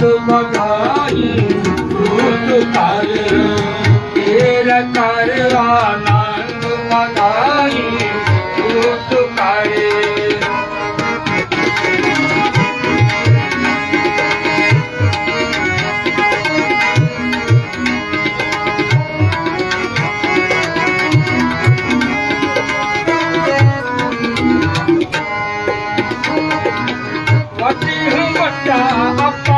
ಒಂದು ಮಗ ಒಂದು ಕಾರ್ಯ ನಾನು ಮಗಾಯಿ ಒಂದು ಕಾರ್ಯ Apa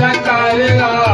न कार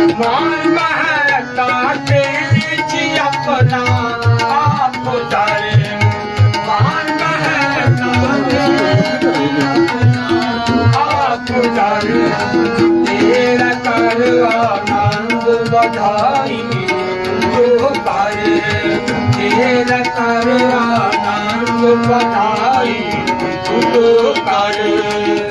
ਮਾਨ ਮਹਤਾ ਕੇ ਵਿੱਚ ਆਪਣਾ ਆਪ ਉਤਾਰੇ ਮਾਨ ਮਹਤਾ ਕੇ ਵਿੱਚ ਆਪ ਉਤਾਰੇ ਤੇਰਾ ਕਰਵਾ ਨੰਦ ਵਧਾਈ ਜੋ ਪਾਏ। ਤੇਰਾ ਕਰਵਾ ਨੰਦ ਵਧਾਈ ਜੋ ਪਾਏ।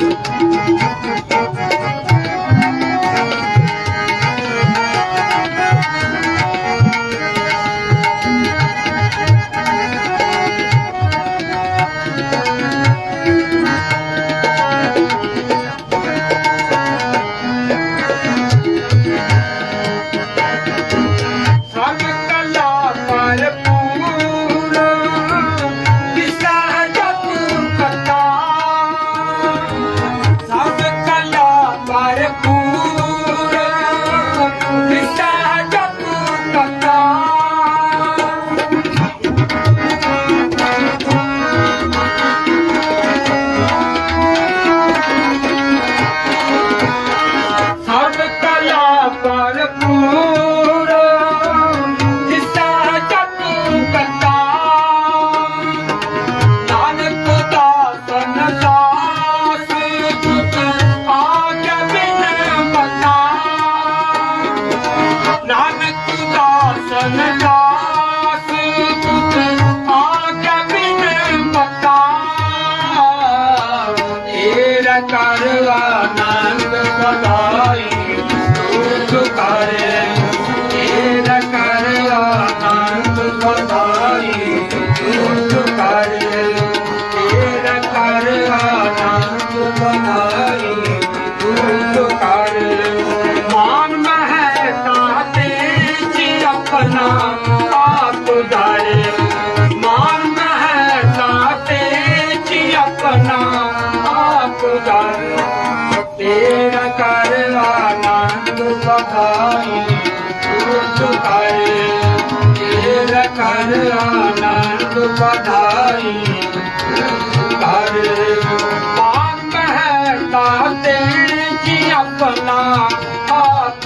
Gaga.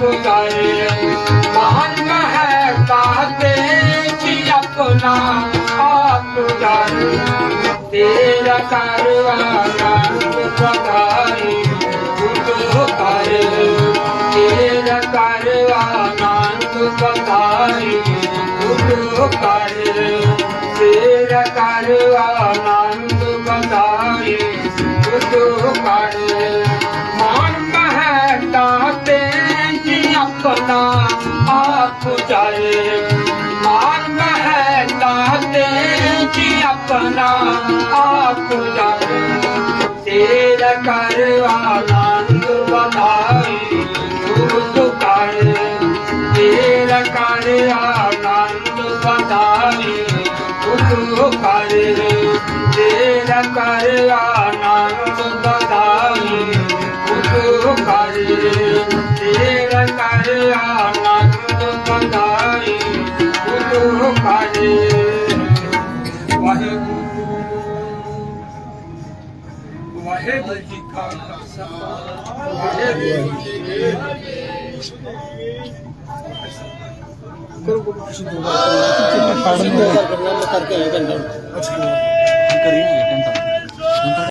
ਆਪ ਗਏ ਮਾਨ ਮਹਿਤਾ ਤੇਰੇ ਜੀ ਆਪਣਾ ਆਪ ਗਏ ਤੇਰਾ ਕਰਵਾਨਾ ਵਧਾਈ ਗੁਰੂ ਕਰ ਤੇਰਾ ਕਰਵਾਨਾ ਵਧਾਈ ਗੁਰੂ ਕਰ ਤੇਰਾ ਕਰ ਆਨੰਦ ਬਧਾਈ ਕਰ ਕਰ ਆਨੰਦ ਬਧਾਈ ਗੁਰੂ ਕਰ। ਤੇਰਾ ਕਰ ਆਨੰਦ ਵਧਾਈ ਗੁਰੂ ਕਰ। ਤੇਰਾ ਕਰ ਆਨੰਦ ਵਾਹਿਗੁਰੂ ਜੀ ਕਾ ਖਾਲਸਾ ਵਾਹਿਗੁਰੂ ਜੀ ਕੀ ਫਤਿਹ। ਕਰੋ ਕਰੋ ਤੁਸੀਂ ਦੋ ਵਾਰ ਕਰਨਾ ਕਰਕੇ ਆਏ ਘੰਟਾ। ਅੱਛਾ।